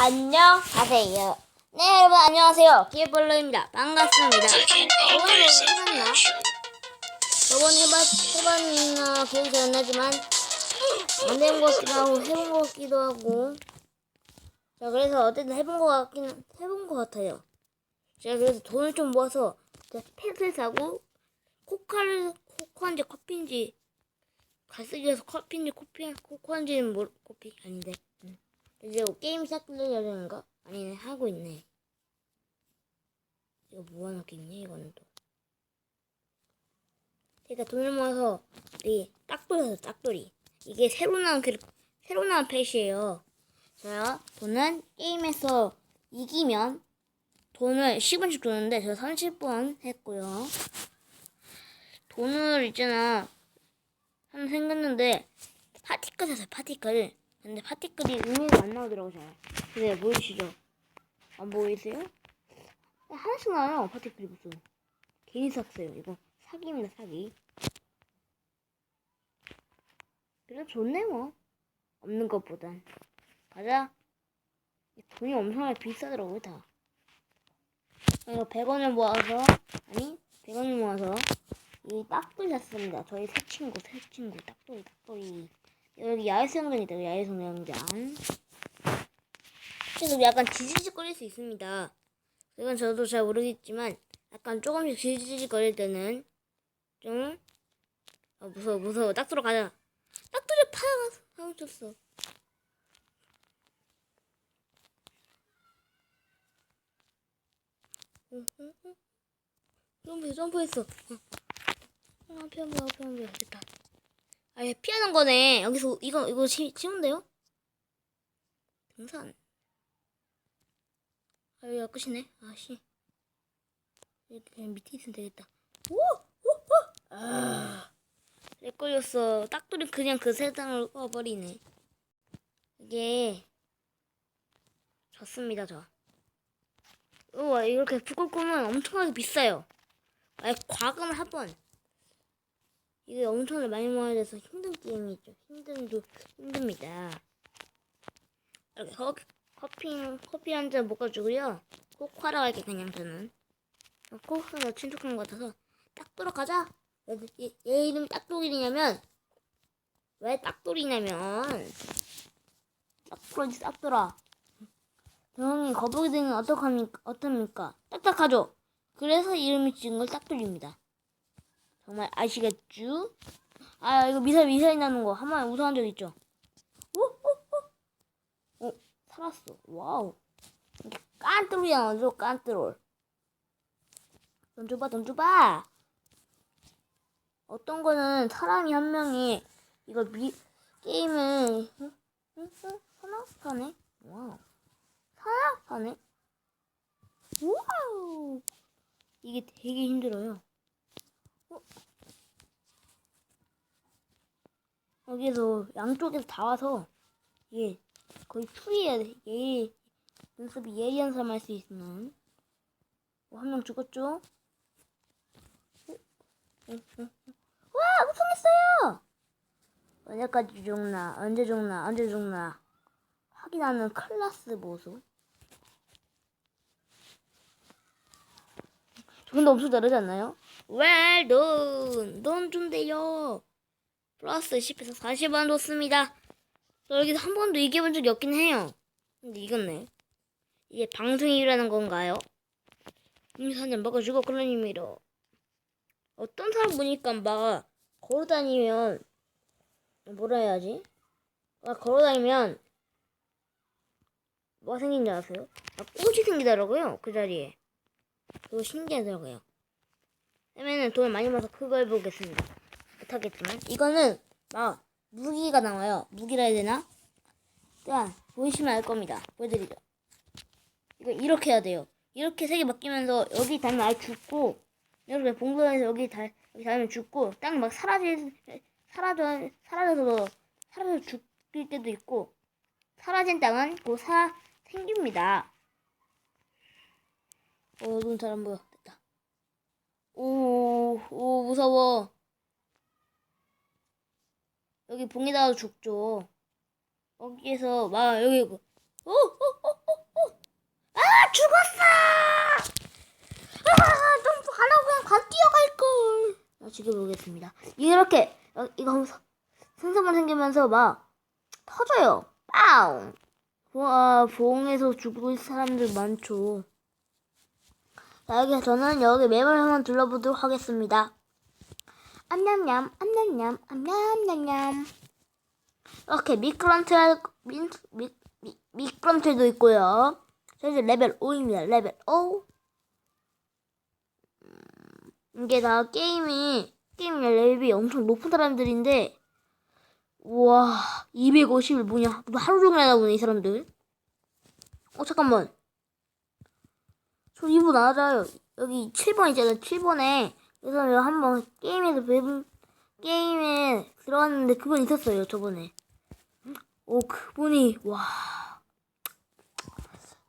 안녕 하세요. 네, 여러분 안녕하세요. 기회벌러입니다. 반갑습니다. 저번에 해봤나? 저번에 해봤, 해봤나 기억이 잘안 나지만 안 해본 것 같기도 하고 해본 것 같기도 하고 자, 그래서 어쨌든 해본 것 같긴 해본 것 같아요. 제가 그래서 돈을 좀 모아서 펫을 사고 코카를 코코인지 커피인지 갈색이라서 커피인지 코피 코코인지는 모르 코피 아닌데 음. 이제 게임 시작하려는가? 아니네 하고 있네. 이거 뭐하는 이거는 또. 그러니까 돈을 모아서 이 딱돌이에요 딱돌이. 이게 새로 나온 그 새로 나온 펫이에요. 저요 돈은 게임에서 이기면 돈을 10원씩 주는데 저 30번 했고요. 돈을 있잖아 하나 생겼는데 샀어요 파티클. 근데 파티클이 의미가 안 나오더라고 잘. 근데 보이시죠? 안 보이세요? 하나씩 나와요 파티클이 무슨. 괜히 샀어요 이거 사기입니다 사기. 그래도 좋네 뭐. 없는 것보단. 가자. 돈이 엄청나게 비싸더라고요 다. 이거 100원을 모아서 아니 100원을 모아서 이 딱돌 샀습니다. 저희 새 친구 새 친구 딱돌이 딱돌이. 여기 야외 수영장 있다 야외 수영장. 그래서 약간 지지직거릴 수 있습니다. 이건 저도 잘 모르겠지만 약간 조금씩 지지직거릴 때는 좀 아, 무서워 무서워 딱 들어 가자. 딱 들어 파가 파묻혔어. 점프했어 점프했어. 아 피한다 피한다 됐다. 아얘 피하는 거네. 여기서 이거 이거 치, 치운데요? 등산. 아 여기가 끝이네. 아씨. 이렇게 그냥 밑에 있으면 되겠다. 오! 오! 오! 아. 렉 걸렸어. 딱돌이 그냥 그 세상을 꺼버리네. 이게 좋습니다 저. 우와 이렇게 꾸면 엄청나게 비싸요. 아예 과금을 한 번. 이게 엄청나게 많이 모아야 돼서 힘든 게임이죠. 힘든 도 힘듭니다. 이렇게 커, 커피 커피 한 잔 먹어주고요. 코코하러 갈게 그냥 저는. 코코가 친숙한 것 같아서 딱 들어가자. 얘, 얘 이름이 딱돌이냐면 왜 딱돌이냐면 딱돌이 딱돌아. 형이 거북이 등은 어떡합니까? 어떻습니까? 딱딱하죠? 그래서 이름이 지은 걸 딱돌입니다. 정말 아시겠죠? 아 이거 미사일 미사일 나는 거 한번 우승한 적 있죠? 오, 오, 오. 어 살았어. 와우. 깐뚜루야 먼저 깐뚜롤. 던져봐 던져봐. 어떤 거는 사람이 한 명이 이거 미 게임을 하네. 와우. 하네. 와우. 이게 되게 힘들어요. 어? 여기서 양쪽에서 다 와서 이게 거의 풀이야 예리 연습이 예리한 사람 할 수 있는 어, 한명 죽었죠? 어? 어. 와 우승했어요! 언제까지 죽나 언제 죽나 언제 죽나 확인하는 클라스 모습 돈도 엄청 다르지 않나요? 웰, 돈, 돈 준대요. 플러스 10에서 40원 줬습니다. 저 여기서 한 번도 이겨본 적이 없긴 해요. 근데 이겼네. 이게 방송이라는 건가요? 한잔 먹어주고 그런 의미로. 어떤 사람 보니까 막 걸어다니면 뭐라 해야지? 막 걸어다니면 뭐가 생긴 줄 아세요? 아, 꽃이 생기더라고요. 그 자리에. 그거 신기하더라고요. 그러면은 돈을 많이 모아서 그걸 보겠습니다. 못하겠지만 이거는 막 무기가 나와요. 무기라 해야 되나? 자 보이시면 알 겁니다. 보여드리죠. 이거 이렇게 해야 돼요. 이렇게 세개 바뀌면서 여기 닿으면 아예 죽고 이렇게 봉선에서 여기 닿으면 죽고 딱 막 사라질 사라져 사라져서 사라져 죽을 때도 있고 사라진 땅은 곧사 생깁니다. 어, 눈 잘 안 보여. 오, 오, 무서워. 여기 봉에다가 죽죠. 여기에서, 막, 여기, 오, 오, 오, 오, 오. 아, 죽었어! 아, 좀 가라고 그냥 가 뛰어갈 걸. 나 죽여보겠습니다. 이렇게 어, 이거 하면서 생선만 생기면서 막 터져요. 빵! 와, 봉에서 있는 사람들 많죠. 자, 여기 저는 여기 맵을 한번 둘러보도록 하겠습니다. 암냠냠, 암냠냠, 암냠냠냠. 이렇게 미끄럼틀, 미끄럼틀도 있고요. 저 이제 레벨 5입니다. 레벨 5. 음, 이게 다 게임이, 게임 레벨이 엄청 높은 사람들인데, 우와, 250일 뭐냐. 하루 종일 하다 보네, 이 사람들. 어, 잠깐만. 저 이분 알아요. 여기 7번 있잖아요. 7번에. 그래서 한번 게임에서 웹, 게임에 들어갔는데 그분 있었어요, 저번에. 오, 그분이, 와.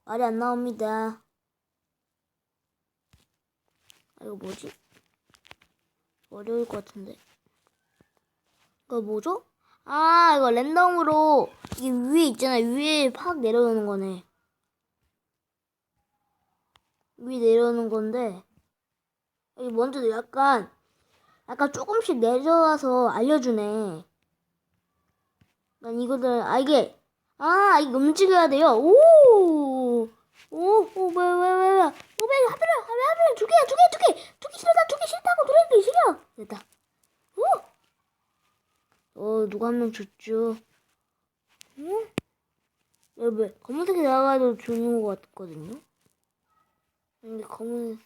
말이 안 나옵니다. 아, 이거 뭐지? 어려울 것 같은데. 이거 뭐죠? 아, 이거 랜덤으로, 이게 위에 있잖아요. 위에 팍 내려오는 거네. 위에 내려오는 건데, 여기 먼저 약간, 약간 조금씩 내려와서 알려주네. 난 이거를, 아, 이게, 아, 이거 움직여야 돼요. 오! 오, 오, 왜, 왜, 왜, 왜. 오, 왜, 하필이야, 왜, 하필이야. 두 개야, 두 개, 두 개. 두 개 싫다, 두 개 싫다고, 노래기 싫어. 됐다. 오! 어, 누가 한 명 줬죠. 응? 왜, 왜, 검은색이 나가도 주는 것 같거든요? 근데 검은,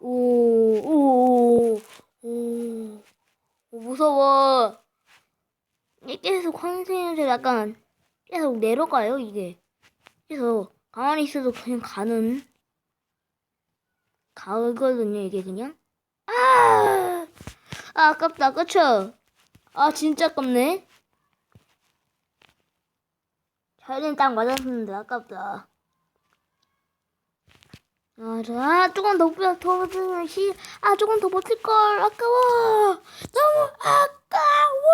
오, 오, 오, 무서워. 계속 환생해서 약간 계속 내려가요, 이게. 그래서 가만히 있어도 그냥 가는, 가거든요, 이게 그냥. 아! 아, 아깝다, 그쵸? 아, 진짜 아깝네. 잘는 딱 맞았는데, 아깝다. 아, 조금 더, 더, 더 시, 아, 조금 더 버틸걸. 아까워. 너무 아까워.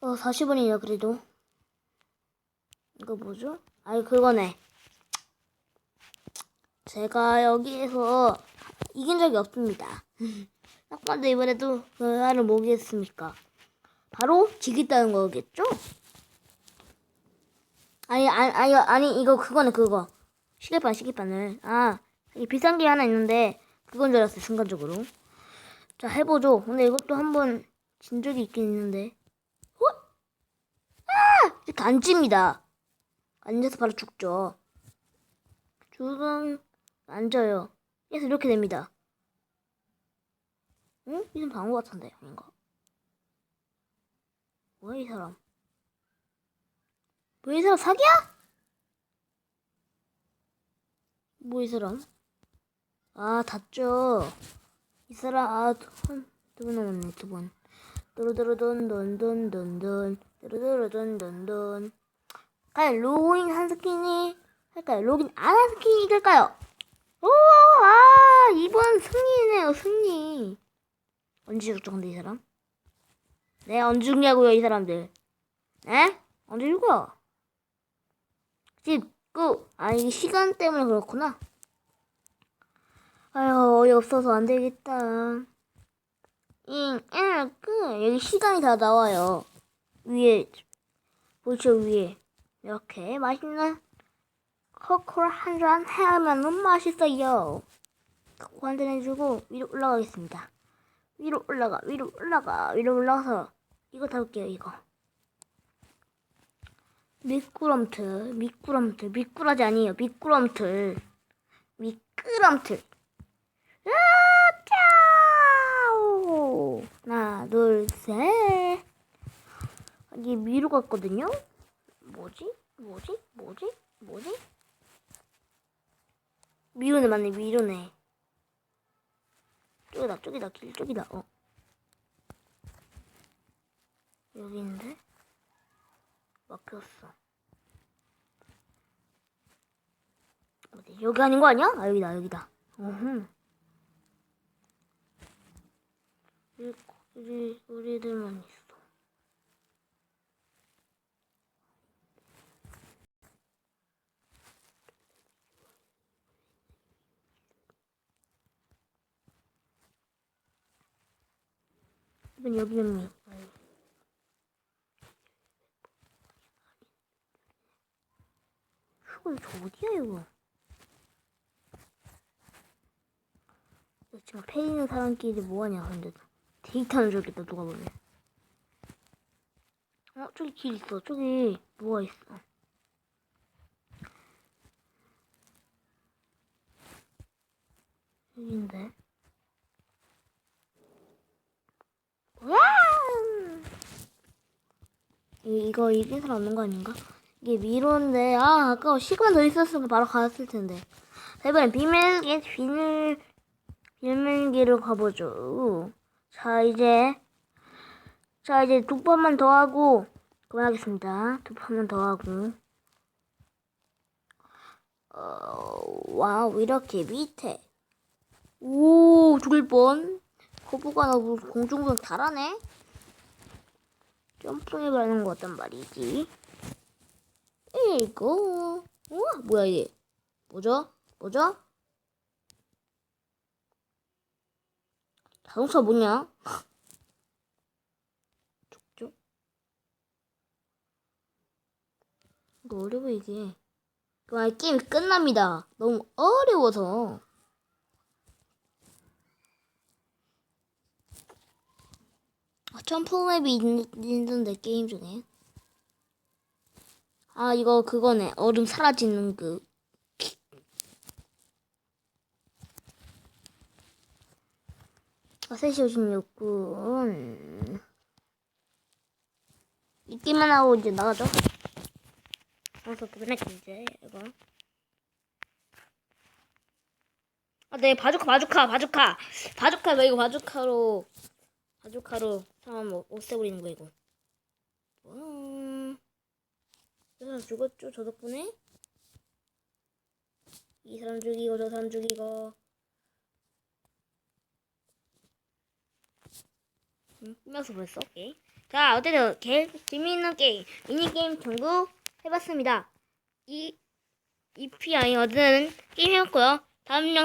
어, 40원이냐, 그래도. 이거 뭐죠? 아이, 그거네. 제가 여기에서 이긴 적이 없습니다. 딱 봐도 이번에도 그 하를 뭐겠습니까? 바로 지겠다는 거겠죠? 아니, 아니, 아니, 아니, 이거 그거네, 그거. 시계판, 시계판을. 아, 이 비싼 게 하나 있는데, 그건 줄 알았어요, 순간적으로. 자, 해보죠. 근데 이것도 한번 진 적이 있긴 있는데. 어? 아! 이렇게 안 찝니다. 앉아서 바로 죽죠. 죽음, 앉아요. 그래서 이렇게 됩니다. 응? 이좀 방어 같은데, 아닌가? 뭐야, 이 사람? 뭐이 사람 사기야? 뭐이 사람? 아 닫죠. 이 사람 아두번 남았네 두 번. 또르르돈돈돈돈돈 또르르돈돈돈. 과연 로그인 한 스킨이 할까요? 로그인 안 한 스킨이 이길까요? 오, 아 이번 승리네요 승리. 언제 죽죠 근데 이 사람? 네 언제 죽냐고요 이 사람들? 네? 언제 죽어? 찍고 아 이게 시간 때문에 그렇구나. 아유 어이없어서 안 되겠다. 잉잉그 여기 시간이 다 나와요. 위에 보죠 위에. 이렇게 맛있는 코코를 한잔 하면은 맛있어요. 코코 한잔 해주고 위로 올라가겠습니다. 위로 올라가 위로 올라가 위로 올라가서 이거 타볼게요 이거 미꾸럼틀, 미꾸럼틀, 미꾸라지 아니에요. 미꾸럼틀, 미끄럼틀. 으짜오! 하나, 둘, 셋. 여기 위로 갔거든요. 뭐지? 뭐지? 뭐지? 뭐지? 위로네 맞네 위로네. 쪽이다 쪽이다 길 쪽이다. 어. 여기 있는데? 막혔어. 어디 여기 아닌 거 아니야? 아 여기다 여기다. 어흠. 우리 우리들만 있어. 이건 여기 언니. 이거 어디야 이거? 패 있는 사람끼리 뭐하냐 근데 데이터는 저기다 누가 보네. 어 저기 길 있어. 저기 뭐가 있어. 와! 이- 이거 이긴 사람 없는 거 아닌가? 이게 미로인데 아 아까워 시간 더 있었으면 바로 갔을 텐데. 자 이번엔 비밀기 비밀 비밀기로 가보죠. 자 이제 자 이제 두 판만 더 하고 그만하겠습니다. 두 판만 더 하고. 어, 와우 이렇게 밑에. 오 죽을 뻔 거북아 나 공중전 잘하네. 점프해가는 거 같단 말이지. 이거 우와 뭐야 이게. 뭐죠? 뭐죠 자동차 뭐냐? 죽죠 이거 어려워 이게. 그만 게임 끝납니다. 너무 어려워서. 아, 점프 맵이 있- 있는데 게임 중에. 아 이거 그거네. 얼음 사라지는 그 3시 56분 이 게임만 하고 이제 나가죠 그래서 끝낼게 이제 이거 아 네 바주카 바주카 바주카 바주카 이거 바주카로 바주카로 사람 뭐 없애버리는 거 이거. 음, 이 사람 죽었죠 저 덕분에. 이 사람 죽이고 저 사람 죽이고. 음, 끝났어 벌써 오케이. 자 어쨌든 개 재미있는 게임 미니 게임 전부 해봤습니다. 이 EP 아니 어든 게임이었고요. 다음 영상.